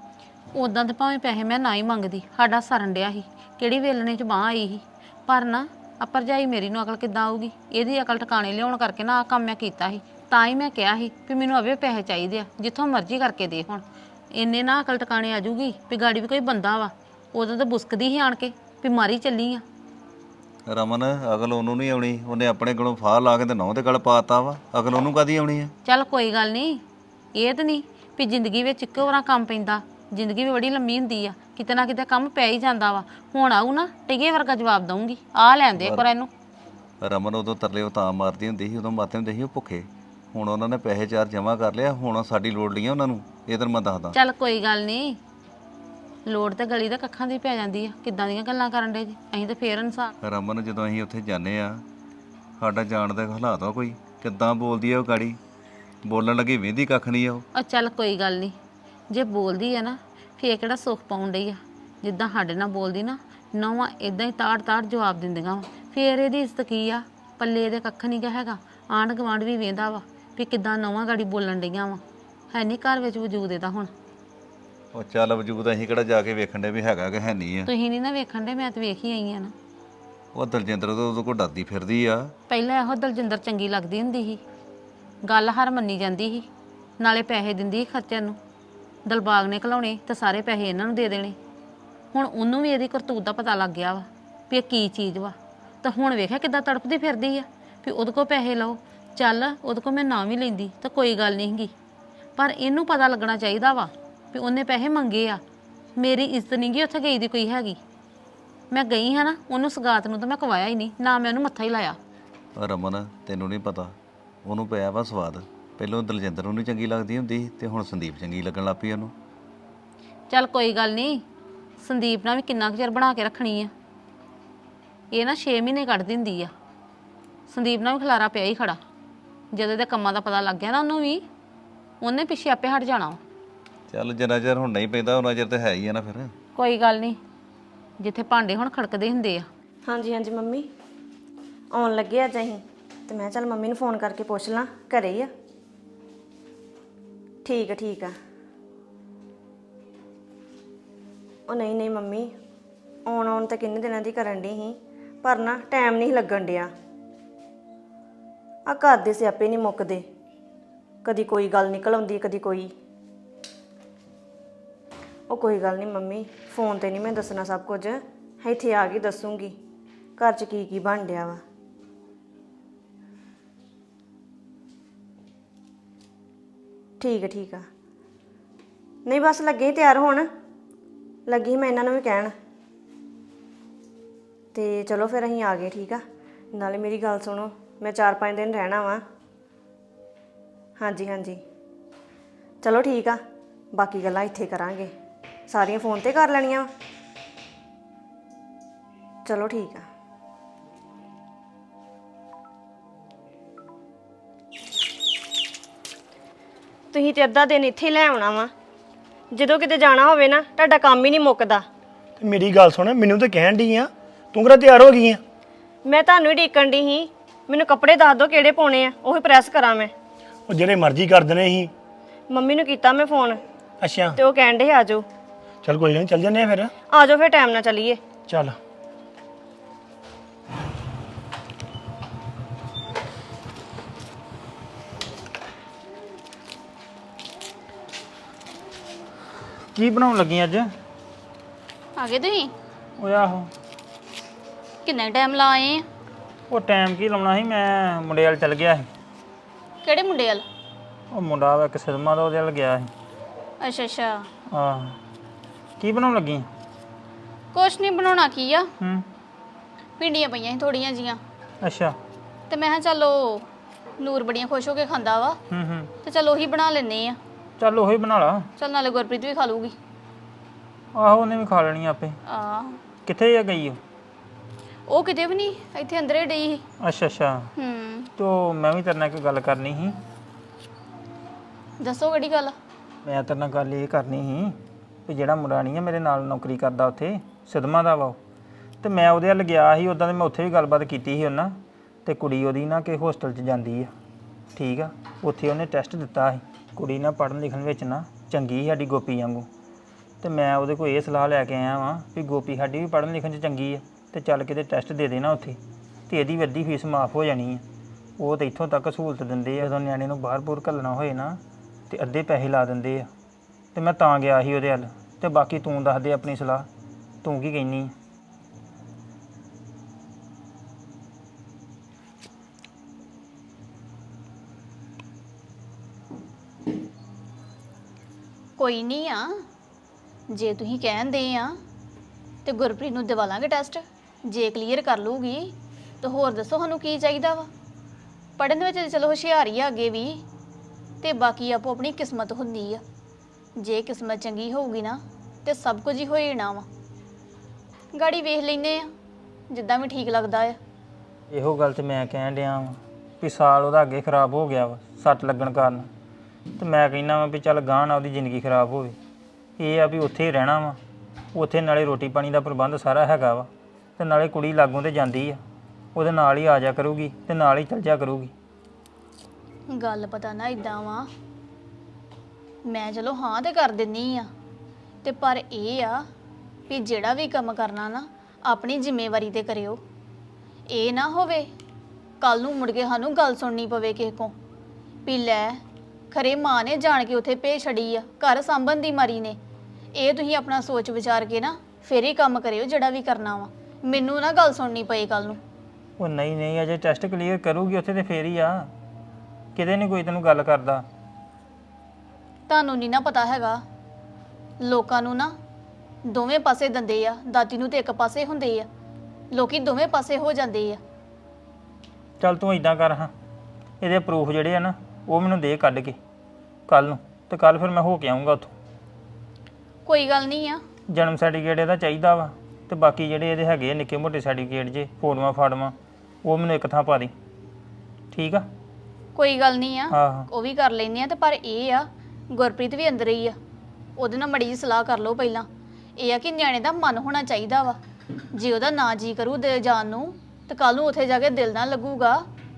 ਉਦਾਂ ਤੇ ਭਾਵੇਂ ਪੈਸੇ ਮੈਂ ਨਾ ਹੀ ਮੰਗਦੀ ਸਾਡਾ ਸਰਨ ਡਿਆ ਸੀ ਕਿਹੜੀ ਵੇਲਣੇ ਚ ਬਾਹ ਆਈ ਸੀ। ਪਰ ਨਾ ਆ ਭਰਜਾਈ ਮੇਰੀ ਨੂੰ ਅਕਲ ਕਿੱਦਾਂ ਆਊਗੀ? ਇਹਦੀ ਅਕਲ ਟਿਕਾਣੇ ਲਿਆਉਣ ਕਰਕੇ ਨਾ ਆ ਕੰਮ ਮੈਂ ਕੀਤਾ ਸੀ। ਤਾਂ ਹੀ ਮੈਂ ਕਿਹਾ ਸੀ ਵੀ ਮੈਨੂੰ ਅਵੇ ਪੈਸੇ ਚਾਹੀਦੇ ਆ ਜਿੱਥੋਂ ਮਰਜ਼ੀ ਕਰਕੇ ਦੇ ਹੁਣ। ਇੰਨੇ ਨਾ ਅਕਲ ਟਿਕਾਣੇ ਆ ਜੂਗੀ ਵੀ ਗਾੜੀ ਵੀ ਕੋਈ ਬੰਦਾ ਵਾ ਉਦੋਂ ਤਾਂ ਬੁਸਕਦੀ ਸੀ ਆਣ ਕੇ ਵੀ ਮਾਰੀ ਚੱਲੀ ਆ। ਰਮਨ ਅਗਲ ਉਹਨੂੰ ਨਹੀਂ ਆਉਣੀ ਉਹਨੇ ਆਪਣੇ ਕੋਲੋਂ ਫਾਹ ਲਾ ਕੇ ਤੇ ਨਹੁੰ ਦੇ ਗਲ ਪਾਤਾ ਵਾ। ਅਗਲ ਉਹਨੂੰ ਕਾਦੀ ਆਉਣੀ ਆ? ਚੱਲ ਕੋਈ ਗੱਲ ਨਹੀਂ ਇਹ ਤਾਂ ਨਹੀਂ ਵੀ ਜ਼ਿੰਦਗੀ ਵਿੱਚ ਇੱਕੋ ਵਾਰ ਕੰਮ ਪੈਂਦਾ। ਜ਼ਿੰਦਗੀ ਵੀ ਬੜੀ ਲੰਮੀ ਹੁੰਦੀ ਆ ਕਿਤੇ ਨਾ ਕਿਤੇ ਕੰਮ ਪੈ ਹੀ ਜਾਂਦਾ ਵਾ। ਹੁਣ ਆਊ ਨਾ ਟਿਗੇ ਵਰਗਾ ਜਵਾਬ ਦਊਂਗੀ ਆ ਲੈਂਦੇ ਇੱਕ ਵਾਰ ਇਹਨੂੰ। ਰਮਨ ਉਦੋਂ ਤਰਲੇ ਉਹ ਤਾਂ ਮਾਰਦੀ ਹੁੰਦੀ ਸੀ ਉਦੋਂ ਮਾਰਦੇ ਹੁੰਦੇ ਸੀ ਉਹ ਭੁੱਖੇ। ਹੁਣ ਉਹਨਾਂ ਨੇ ਪੈਸੇ ਚਾਰ ਜਮ੍ਹਾਂ ਕਰ ਲਿਆ ਹੁਣ ਸਾਡੀ ਲੋੜ ਆ ਉਹਨਾਂ ਨੂੰ ਇਹ ਤੈਨੂੰ ਮੈਂ ਦੱਸਦਾ। ਚੱਲ ਕੋਈ ਗੱਲ ਨਹੀਂ ਲੋੜ ਤੇ ਗਲੀ ਦਾ ਕੱਖਾਂ ਦੀ ਪੈ ਜਾਂਦੀ ਆ ਕਿੱਦਾਂ ਦੀਆਂ ਗੱਲਾਂ ਕਰਨ ਦੇ ਜੀ? ਅਸੀਂ ਤੇ ਫੇਰ ਇਨਸਾਨ। ਰਮਨ ਜਦੋਂ ਅਸੀਂ ਉੱਥੇ ਜਾਂਦੇ ਆ ਸਾਡਾ ਜਾਣ ਦਾ ਹਾਲਾਤ ਆ ਕੋਈ ਕਿੱਦਾਂ ਬੋਲਦੀ ਆ ਉਹ ਗਾੜੀ? ਬੋਲਣ ਲੱਗੀ ਵੇਂਦੀ ਕੱਖ ਨਹੀਂ ਆ ਉਹ। ਉਹ ਚੱਲ ਕੋਈ ਗੱਲ ਨਹੀਂ ਜੇ ਬੋਲਦੀ ਆ ਨਾ ਫੇਰ ਕਿਹੜਾ ਸੁੱਖ ਪਾਉਣ ਡਈ ਆ? ਜਿੱਦਾਂ ਸਾਡੇ ਨਾਲ ਬੋਲਦੀ ਨਾ ਨਵਾਂ ਇਦਾਂ ਹੀ ਤਾੜ ਤਾੜ ਜਵਾਬ ਦਿੰਦੀਆਂ ਵਾ। ਫੇਰ ਇਹਦੀ ਇੱਜ਼ਤ ਕੀ ਆ? ਪੱਲੇ ਇਹਦੇ ਕੱਖ ਨਹੀਂ ਗਾ ਹੈਗਾ। ਆਂਢ ਗੁਆਂਢ ਵੀ ਵੇਂਦਾ ਵਾ ਵੀ ਕਿੱਦਾਂ ਨਵਾਂ ਗਾੜੀ ਬੋਲਣ ਡਈਆਂ ਵਾ। ਹੈ ਨਹੀਂ ਘਰ ਵਿੱਚ ਵਜੂਦ ਇਹਦਾ ਹੁਣ। ਉਹ ਚੱਲ ਵਜੂਦ ਅਸੀਂ ਕਿਹੜਾ ਜਾ ਕੇ ਵੇਖਣ ਦੇ ਵੀ ਹੈਗਾ ਕਿ ਹੈ ਨਹੀਂ ਆ। ਤੁਸੀਂ ਨਹੀਂ ਨਾ ਵੇਖਣ ਦੇ ਮੈਂ ਤਾਂ ਵੇਖ ਹੀ ਆਈ ਆ ਨਾ। ਉਹ ਦਲਜਿੰਦਰ ਤੋਂ ਉਹਦੇ ਕੋਲ ਡਰਦੀ ਫਿਰਦੀ ਆ। ਪਹਿਲਾਂ ਇਹੋ ਦਲਜਿੰਦਰ ਚੰਗੀ ਲੱਗਦੀ ਹੁੰਦੀ ਸੀ। ਗੱਲ ਹਰ ਮੰਨੀ ਜਾਂਦੀ ਸੀ। ਨਾਲੇ ਪੈਸੇ ਦਿੰਦੀ ਸੀ ਖਰਚਿਆਂ ਨੂੰ। ਦਲਬਾਗ ਨੇ ਘਲਾਉਣੇ ਤੇ ਸਾਰੇ ਪੈਸੇ ਇਹਨਾਂ ਨੂੰ ਦੇ ਦੇਣੇ। ਹੁਣ ਉਹਨੂੰ ਵੀ ਇਹਦੀ ਕਰਤੂਤ ਦਾ ਪਤਾ ਲੱਗ ਗਿਆ ਵਾ ਵੀ ਇਹ ਕੀ ਚੀਜ਼ ਵਾ। ਤਾਂ ਹੁਣ ਵੇਖਿਆ ਕਿੱਦਾਂ ਤੜਪਦੀ ਫਿਰਦੀ ਆ। ਵੀ ਉਹਦੇ ਕੋਲ ਪੈਸੇ ਲਓ, ਚੱਲ ਉਹਦੇ ਕੋਲ ਮੈਂ ਨਾ ਵੀ ਲੈਂਦੀ ਤਾਂ ਕੋਈ ਗੱਲ ਨਹੀਂ ਹੈਗੀ ਪਰ ਇਹਨੂੰ ਪਤਾ ਲੱਗਣਾ ਚਾਹੀਦਾ ਵਾ ਵੀ ਉਹਨੇ ਪੈਸੇ ਮੰਗੇ ਆ। ਮੇਰੀ ਇੱਜ਼ਤ ਨਹੀਂ ਗਈ ਉੱਥੇ ਗਈ ਦੀ ਕੋਈ ਹੈਗੀ। ਮੈਂ ਗਈ ਹਾਂ ਨਾ, ਉਹਨੂੰ ਸਗਾਤ ਨੂੰ ਤਾਂ ਮੈਂ ਕਵਾਇਆ ਹੀ ਨਹੀਂ, ਨਾ ਮੈਂ ਉਹਨੂੰ ਮੱਥਾ ਹੀ ਲਾਇਆ। ਰਮਨ, ਤੈਨੂੰ ਨਹੀਂ ਪਤਾ, ਉਹਨੂੰ ਪਿਆ ਵਾ ਸਵਾਦ। ਪਹਿਲਾਂ ਦਲਜਿੰਦਰ ਨੂੰ ਨਹੀਂ ਚੰਗੀ ਲੱਗਦੀ ਹੁੰਦੀ ਸੀ ਤੇ ਹੁਣ ਸੰਦੀਪ ਚੰਗੀ ਲੱਗਣ ਲੱਗ ਪਈ ਉਹਨੂੰ। ਚੱਲ ਕੋਈ ਗੱਲ ਨਹੀਂ ਸੰਦੀਪ ਨਾਲ ਵੀ ਕਿੰਨਾ ਕੁ ਚਿਰ ਬਣਾ ਕੇ ਰੱਖਣੀ ਆ। ਇਹ ਨਾ 6 ਮਹੀਨੇ ਕੱਢ ਦਿੰਦੀ ਆ। ਸੰਦੀਪ ਨਾਲ ਵੀ ਖਲਾਰਾ ਪਿਆ ਹੀ ਖੜਾ। ਜਦੋਂ ਦੇ ਕੰਮਾਂ ਦਾ ਪਤਾ ਲੱਗ ਗਿਆ ਨਾ ਉਹਨੂੰ ਵੀ ਉਹਨੇ ਪਿੱਛੇ ਆਪੇ ਹਟ ਜਾਣਾ ਵਾ। ਚੱਲ ਜਿੰਨਾ ਚਿਰ ਹੁਣ ਨਹੀਂ ਪੈਂਦਾ ਉਹਨਾਂ ਚਿਰ ਤੇ ਹੈ ਹੀ ਆ ਨਾ ਫਿਰ। ਕੋਈ ਗੱਲ ਨਹੀਂ ਜਿੱਥੇ ਭਾਂਡੇ ਹੁਣ ਖੜਕਦੇ ਹੁੰਦੇ ਆ। ਹਾਂਜੀ ਹਾਂਜੀ ਮੰਮੀ। ਆਉਣ ਲੱਗੇ ਅੱਜ ਅਸੀਂ ਤੇ ਮੈਂ ਚੱਲ ਮੰਮੀ ਨੂੰ ਫੋਨ ਕਰਕੇ ਪੁੱਛ ਲਾਂ ਘਰੇ ਹੀ ਆ। ਠੀਕ ਆ ਠੀਕ ਆ। ਉਹ ਨਹੀਂ ਨਹੀਂ ਮੰਮੀ, ਆਉਣ ਆਉਣ ਤਾਂ ਕਿੰਨੇ ਦਿਨਾਂ ਦੀ ਕਰਨ ਡਈ ਸੀ, ਪਰ ਨਾ ਟਾਈਮ ਨਹੀਂ ਲੱਗਣ ਡਿਆ। ਆ ਘਰ ਦੇ ਸਿਆਪੇ ਨਹੀਂ ਮੁੱਕਦੇ। ਕਦੀ ਕੋਈ ਗੱਲ ਨਿਕਲ ਆਉਂਦੀ, ਕਦੀ ਕੋਈ। ਉਹ ਕੋਈ ਗੱਲ ਨਹੀਂ ਮੰਮੀ ਫੋਨ ਤੇ ਨਹੀਂ ਮੈਂ ਦੱਸਣਾ ਸਭ ਕੁਝ। ਇੱਥੇ ਆ ਕੇ ਦੱਸੂਗੀ, ਘਰ 'ਚ ਕੀ ਕੀ ਬਣ ਡਿਆ ਵਾ। ਠੀਕ ਹੈ ਠੀਕ ਆ। ਨਹੀਂ, ਬਸ ਲੱਗੇ ਹੀ ਤਿਆਰ ਹੋਣ। ਲੱਗੀ ਸੀ ਮੈਂ ਇਹਨਾਂ ਨੂੰ ਵੀ ਕਹਿਣ। ਤੇ ਚਲੋ ਫਿਰ ਅਸੀਂ ਆ ਗਏ, ਠੀਕ ਆ। ਨਾਲੇ ਮੇਰੀ ਗੱਲ ਸੁਣੋ, ਮੈਂ 4-5 ਦਿਨ ਰਹਿਣਾ ਵਾਂ। ਹਾਂਜੀ ਹਾਂਜੀ। ਚਲੋ ਠੀਕ ਆ, ਬਾਕੀ ਗੱਲਾਂ ਇੱਥੇ ਕਰਾਂਗੇ। ਸਾਰੀਆਂ ਫੋਨ ਤੇ ਕਰ ਲੈਣੀਆਂ ਵਾ? ਚਲੋ ਠੀਕ ਆ। ਤੁਸੀਂ ਤੇ ਅੱਧਾ ਦਿਨ ਇੱਥੇ ਲੈ ਆਉਣਾ ਵਾ। ਜਦੋਂ ਕਿਤੇ ਜਾਣਾ ਹੋਵੇ ਨਾ ਤੁਹਾਡਾ ਕੰਮ ਹੀ ਨਹੀਂ ਮੁੱਕਦਾ। ਤੇ ਮੇਰੀ ਗੱਲ ਸੁਣ ਮੈਨੂੰ ਤਾਂ ਕਹਿਣ ਡਈ ਆ ਤੂੰ ਕਿਹੜਾ ਤਿਆਰ ਹੋ ਗਈ ਆ? ਮੈਂ ਤੁਹਾਨੂੰ ਹੀ ਡੀਕਣ ਦੀ ਸੀ ਮੈਨੂੰ ਕੱਪੜੇ ਦੱਸ ਦਿਓ ਕਿਹੜੇ ਪਾਉਣੇ ਆ ਉਹੀ ਪ੍ਰੈਸ ਕਰਾਂ ਮੈਂ। ਉਹ ਜਿਹੜੇ ਮਰਜ਼ੀ ਕਰ ਦੇਣੇ ਸੀ। ਮੰਮੀ ਨੂੰ ਕੀਤਾ ਮੈਂ ਫੋਨ ਅੱਛਾ। ਤੇ ਉਹ ਕਹਿਣ ਦੇ ਆ ਜਾਓ। ਚੱਲ ਕੋਈ ਨਹੀਂ ਚੱਲ ਜੰਨੇ ਆ ਫਿਰ। ਆ ਜਾਓ ਫਿਰ ਟਾਈਮ ਨਾਲ ਚੱਲੀਏ। ਚੱਲ। ਕੀ ਬਣਾਉਣ ਲੱਗੀ ਅੱਜ? ਆ ਗਏ ਤੁਸੀਂ? ਓਏ ਆਹੋ। ਕਿੰਨਾ ਟਾਈਮ ਲਾ ਆਏ ਆ ਉਹ ਟਾਈਮ ਕੀ ਲਾਉਣਾ ਸੀ? ਮੈਂ ਮੁੰਡੇ ਵੱਲ ਚੱਲ ਗਿਆ ਸੀ। ਕਿਹੜੇ ਮੁੰਡੇ ਵੱਲ? ਉਹ ਮੁੰਡਾ ਵਾ ਇੱਕ ਸਿਦਮਾ ਦਾ ਉਹਦੇ ਵੱਲ ਗਿਆ ਸੀ। ਅੱਛਾ ਅੱਛਾ। ਆਹ। ਕੀ ਬਣਾਉਣ ਲੱਗੀ? ਕੁਛ ਨਹੀਂ ਬਣਾਉਣਾ ਕੀ ਆ? ਹੂੰ। ਭਿੰਡੀਆਂ ਪਈਆਂ ਸੀ ਥੋੜੀਆਂ ਜੀਆਂ। ਅੱਛਾ। ਤੇ ਮੈਂ ਕਿਹਾ ਚਲੋ ਨੂਰ ਬੜੀਆਂ ਖੁਸ਼ ਹੋ ਕੇ ਖਾਂਦਾ ਵਾ। ਹੂੰ ਹੂੰ। ਤੇ ਚਲ ਉਹੀ ਬਣਾ ਲੈਨੇ ਆ। ਚੱਲ ਉਹੀ ਬਣਾ ਲਾ। ਚਲ ਨਾਲੇ ਗੁਰਪ੍ਰੀਤ ਵੀ ਖਾ ਲੂਗੀ ਆਹੋ ਉਹਨੇ ਵੀ ਖਾ ਲੈਣੀ ਆਪੇ। ਆ ਕਿੱਥੇ ਆ ਗਈ ਉਹ? ਉਹ ਕਿਤੇ ਵੀ ਨਹੀਂ ਇੱਥੇ ਅੰਦਰੇ ਡਈ ਸੀ। ਅੱਛਾ ਅੱਛਾ। ਹੂੰ। ਤੋ ਮੈਂ ਵੀ ਤੇਰੇ ਨਾਲ ਇੱਕ ਗੱਲ ਕਰਨੀ ਸੀ। ਦੱਸੋ ਕਿਹੜੀ ਗੱਲ? ਮੈਂ ਤੇਰੇ ਨਾਲ ਗੱਲ ਇਹ ਕਰਨੀ ਸੀ ਵੀ ਜਿਹੜਾ ਮੁੰਡਾ ਨਹੀਂ ਆ ਮੇਰੇ ਨਾਲ ਨੌਕਰੀ ਕਰਦਾ ਉੱਥੇ ਸਿਦਮਾ ਦਾ ਵਾ ਉਹ। ਤੇ ਮੈਂ ਉਹਦੇ ਵੱਲ ਗਿਆ ਸੀ ਉਦਾਂ ਤੇ ਮੈਂ ਉੱਥੇ ਵੀ ਗੱਲਬਾਤ ਕੀਤੀ ਸੀ ਉਹਨਾਂ ਤੇ ਕੁੜੀ ਉਹਦੀ ਨਾ ਕਿ ਹੋਸਟਲ 'ਚ ਜਾਂਦੀ ਆ। ਠੀਕ ਆ ਉੱਥੇ ਉਹਨੇ ਟੈਸਟ ਦਿੱਤਾ ਸੀ। ਕੁੜੀ ਨਾ ਪੜ੍ਹਨ ਲਿਖਣ ਵਿੱਚ ਨਾ ਚੰਗੀ ਸੀ ਸਾਡੀ ਗੋਪੀ ਵਾਂਗੂ। ਤੇ ਮੈਂ ਉਹਦੇ ਕੋਲ ਇਹ ਸਲਾਹ ਲੈ ਕੇ ਆਇਆ ਵਾਂ ਵੀ ਗੋਪੀ ਸਾਡੀ ਵੀ ਪੜ੍ਹਨ ਲਿਖਣ 'ਚ ਚੰਗੀ ਆ ਤੇ ਚੱਲ ਕਿਤੇ ਟੈਸਟ ਦੇ ਦੇਣਾ ਉੱਥੇ। ਤੇ ਇਹਦੀ ਵੀ ਅੱਧੀ ਫੀਸ ਮਾਫ ਹੋ ਜਾਣੀ ਆ। ਉਹ ਤੇ ਇੱਥੋਂ ਤੱਕ ਸਹੂਲਤ ਦਿੰਦੇ ਆ, ਜਦੋਂ ਨਿਆਣੇ ਨੂੰ ਬਾਹਰ-ਬੂਰ ਘੱਲਣਾ ਹੋਏ ਨਾ ਤੇ ਅੱਧੇ ਪੈਸੇ ਲਾ ਦਿੰਦੇ ਆ। ਤੇ ਮੈਂ ਤਾਂ ਗਿਆ ਸੀ ਉਹਦੇ ਵੱਲ। ਤੇ ਬਾਕੀ ਤੂੰ ਦੱਸ ਦੇ ਆਪਣੀ ਸਲਾਹ। ਤੂੰ ਕੀ ਕਹਿਨੀ ਕੋਈ ਨਹੀਂ ਆ। ਜੇ ਤੁਸੀਂ ਕਹਿੰਦੇ ਆ, ਤੇ ਗੁਰਪ੍ਰੀਤ ਨੂੰ ਦਿਵਾ ਲਾਂਗੇ ਟੈਸਟ। ਜੇ ਕਲੀਅਰ ਕਰ ਲੂਗੀ ਤਾਂ ਹੋਰ ਦੱਸੋ ਸਾਨੂੰ ਕੀ ਚਾਹੀਦਾ ਵਾ। ਪੜਨ ਦੇ ਵਿੱਚ ਚਲੋ ਹੁਸ਼ਿਆਰੀ ਆ ਅੱਗੇ ਵੀ, ਤੇ ਬਾਕੀ ਆਪੋ ਆਪਣੀ ਕਿਸਮਤ ਹੁੰਦੀ ਆ। ਜੇ ਕਿਸਮਤ ਚੰਗੀ ਹੋਊਗੀ ਨਾ, ਤੇ ਸਭ ਕੁਝ ਹੀ ਹੋ ਜਾਣਾ ਵਾ। ਗਾੜੀ ਵੇਖ ਲੈਨੇ ਆ, ਜਿੱਦਾਂ ਵੀ ਠੀਕ ਲੱਗਦਾ ਆ। ਇਹੋ ਗੱਲ ਤੇ ਮੈਂ ਕਹਿਣ ਡਿਆ ਵਾਂ, ਵੀ ਸਾਲ ਉਹਦਾ ਅੱਗੇ ਖਰਾਬ ਹੋ ਗਿਆ ਵਾ, ਸੱਟ ਲੱਗਣ ਕਾਰਨ। ਤੇ ਮੈਂ ਕਹਿੰਦਾ ਵਾਂ ਵੀ ਚੱਲ ਗਾਂ ਨਾ ਉਹਦੀ ਜ਼ਿੰਦਗੀ ਖਰਾਬ ਹੋਵੇ। ਇਹ ਆ ਵੀ ਉੱਥੇ ਹੀ ਰਹਿਣਾ ਵਾ। ਉੱਥੇ ਨਾਲੇ ਰੋਟੀ ਪਾਣੀ ਦਾ ਪ੍ਰਬੰਧ ਸਾਰਾ ਹੈਗਾ ਵਾ। ਤੇ ਨਾਲੇ ਕੁੜੀ ਲਾਗੋਂ ਤੇ ਜਾਂਦੀ ਆ। ਉਹਦੇ ਨਾਲ ਹੀ ਆ ਜਾ ਕਰੂਗੀ ਤੇ ਨਾਲ ਹੀ ਚਲ ਜਾ ਕਰੂਗੀ। ਗੱਲ ਪਤਾ ਨਾ ਇਦਾਂ ਵਾ। ਮੈਂ ਚਲੋ ਹਾਂ ਤੇ ਕਰ ਦਿੰਨੀ ਆ। ਤੇ ਪਰ ਇਹ ਆ ਵੀ ਜਿਹੜਾ ਵੀ ਕੰਮ ਕਰਨਾ ਨਾ, ਆਪਣੀ ਜ਼ਿੰਮੇਵਾਰੀ ਤੇ ਕਰਿਓ। ਇਹ ਨਾ ਹੋਵੇ ਕੱਲ ਨੂੰ ਮੁੜ ਕੇ ਸਾਨੂੰ ਗੱਲ ਸੁਣਨੀ ਪਵੇ ਕਿਸੇ ਕੋ ਵੀ ਲੈ ਖਰੇ ਮਾਂ ਨੇ ਜਾਣ ਕੇ ਉੱਥੇ ਭੇਜ ਛੜੀ ਆ ਘਰ ਸੰਭਨ ਦੀ ਮਾਰੀ ਨੇ। ਇਹ ਤੁਸੀਂ ਆਪਣਾ ਸੋਚ ਵਿਚਾਰ ਕੇ ਨਾ ਫੇਰ ਹੀ ਕੰਮ ਕਰਿਓ ਜਿਹੜਾ ਵੀ ਕਰਨਾ ਵਾ। ਮੈਨੂੰ ਨਾ ਗੱਲ ਸੁਣਨੀ ਪਏ ਕੱਲ ਨੂੰ। ਉਹ ਨਹੀਂ ਨਹੀਂ ਅਜੇ ਟੈਸਟ ਕਲੀਅਰ ਕਰੂਗੀ ਉੱਥੇ ਤੇ ਫੇਰ ਹੀ ਆ। ਕਿਤੇ ਨਹੀਂ ਕੋਈ ਤੈਨੂੰ ਗੱਲ ਕਰਦਾ। ਤੁਹਾਨੂੰ ਨਹੀਂ ਨਾ ਪਤਾ ਹੈਗਾ ਲੋਕਾਂ ਨੂੰ ਨਾ ਦੋਵੇਂ ਪਾਸੇ ਦੰਦੇ ਆ ਦਾਤੀ ਨੂੰ ਤੇ ਇੱਕ ਪਾਸੇ ਹੁੰਦੇ ਆ। ਲੋਕੀ ਦੋਵੇਂ ਪਾਸੇ ਹੋ ਜਾਂਦੇ ਆ। ਚੱਲ ਤੂੰ ਇਦਾਂ ਕਰ ਹਾਂ ਇਹਦੇ ਪ੍ਰੂਫ ਜਿਹੜੇ ਆ ਨਾ ਉਹ ਮੈਨੂੰ ਦੇ ਕੱਢ ਕੇ ਕੱਲ ਨੂੰ ਤੇ ਕੱਲ ਫਿਰ ਮੈਂ ਹੋ ਕੇ ਆਉਂਗਾ ਉੱਥੋਂ। ਕੋਈ ਗੱਲ ਨਹੀਂ ਆ। ਜਨਮ ਸਰਟੀਫਿਕੇਟ ਇਹਦਾ ਚਾਹੀਦਾ ਵਾ ਤੇ ਬਾਕੀ ਜਿਹੜੇ ਇਹਦੇ ਹੈਗੇ ਆ ਨਿੱਕੇ ਮੋਟੇ ਸਰਟੀਫਿਕੇਟ ਜੇ ਫੋਟੋਆਂ ਫਾੜਵਾਂ ਉਹ ਮੈਨੂੰ ਇੱਕ ਥਾਂ ਪਾ ਦੇ। ਠੀਕ ਆ? ਕੋਈ ਗੱਲ ਨਹੀਂ ਆ ਆਹੋ ਉਹ ਵੀ ਕਰ ਲੈਨੇ ਆ ਤੇ ਪਰ ਇਹ ਆ ਗੁਰਪ੍ਰੀਤ ਵੀ ਅੰਦਰ ਹੀ ਆ। ਉਹਦੇ ਨਾਲ ਮੜੀ ਜੀ ਸਲਾਹ ਕਰ ਲਓ ਪਹਿਲਾਂ। ਇਹ ਆ ਕਿ ਨਿਆਣੇ ਦਾ ਮਨ ਹੋਣਾ ਚਾਹੀਦਾ ਵਾ। ਜੇ ਉਹਦਾ ਨਾ ਜੀ ਕਰੂ ਦੇ ਜਾਣ ਨੂੰ ਤੇ ਕੱਲ ਨੂੰ ਉੱਥੇ ਜਾ ਕੇ ਦਿਲ ਨਾ ਲੱਗੂਗਾ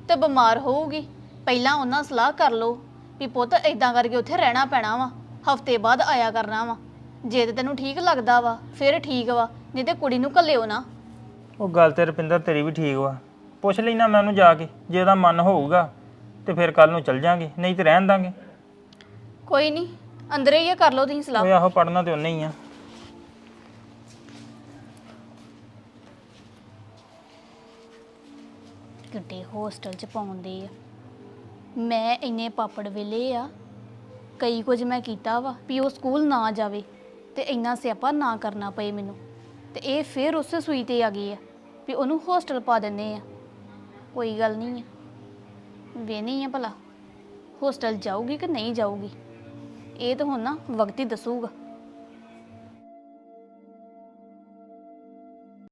ਤੇ ਬਿਮਾਰ ਹੋਊਗੀ। ਪਹਿਲਾਂ ਉਹਨਾਂ ਸਲਾਹ ਕਰ ਲਓ ਵੀ ਪੁੱਤ ਇਦਾਂ ਕਰਕੇ ਉੱਥੇ ਰਹਿਣਾ ਪੈਣਾ ਵਾ ਹਫ਼ਤੇ ਬਾਅਦ ਆਇਆ ਕਰਨਾ ਵਾ। ਜੇ ਤੇ ਤੈਨੂੰ ਠੀਕ ਲੱਗਦਾ ਵਾ ਫਿਰ ਠੀਕ ਵਾ ਨਹੀਂ ਤੇ ਕੁੜੀ ਨੂੰ ਘੱਲਿਓ ਨਾ। ਉਹ ਗੱਲ ਤੇ ਰੁਪਿੰਦਰ ਤੇਰੀ ਵੀ ਠੀਕ ਵਾ। ਪੁੱਛ ਲੈਣਾ ਮੈਂ ਉਹਨੂੰ ਜਾ ਕੇ ਜੇ ਉਹਦਾ ਮਨ ਹੋਊਗਾ ਤੇ ਫਿਰ ਕੱਲ ਨੂੰ ਚੱਲ ਜਾਾਂਗੇ ਨਹੀਂ ਤੇ ਰਹਿਣ ਦਾਂਗੇ। ਕੋਈ ਨਹੀਂ ਅੰਦਰੇ ਹੀ ਆ, ਕਰ ਲਓ ਤੁਸੀਂ ਸਲਾਹ। ਓਏ ਆਹੋ ਪੜਨਾ ਤੇ ਉਹਨੇ ਹੀ ਆ। ਕਿੱਡੇ ਹੋਸਟਲ ਚ ਪਾਉਂਦੇ ਆ। ਮੈਂ ਇੰਨੇ ਪਾਪੜ ਵੇਲੇ ਆ। ਕਈ ਕੁਝ ਮੈਂ ਕੀਤਾ ਵਾ ਵੀ ਉਹ ਸਕੂਲ ਨਾ ਜਾਵੇ ਤੇ ਇੰਨਾ ਸਿਆਪਾ ਨਾ ਕਰਨਾ ਪਏ ਮੈਨੂੰ। ਤੇ ਇਹ ਫੇਰ ਉਸੇ ਸੂਈ ਤੇ ਆ ਗਈ ਆ ਵੀ ਉਹਨੂੰ ਹੋਸਟਲ ਪਾ ਦਿੰਦੇ ਆ। ਕੋਈ ਗੱਲ ਨਹੀਂ ਆ। ਵੇ ਨਹੀਂ ਆ ਭਲਾ। ਹੋਸਟਲ ਜਾਊਗੀ ਕਿ ਨਹੀਂ ਜਾਊਗੀ? ਇਹ ਤਾਂ ਹੁਣ ਨਾ ਵਕਤ ਹੀ ਦੱਸੂਗਾ।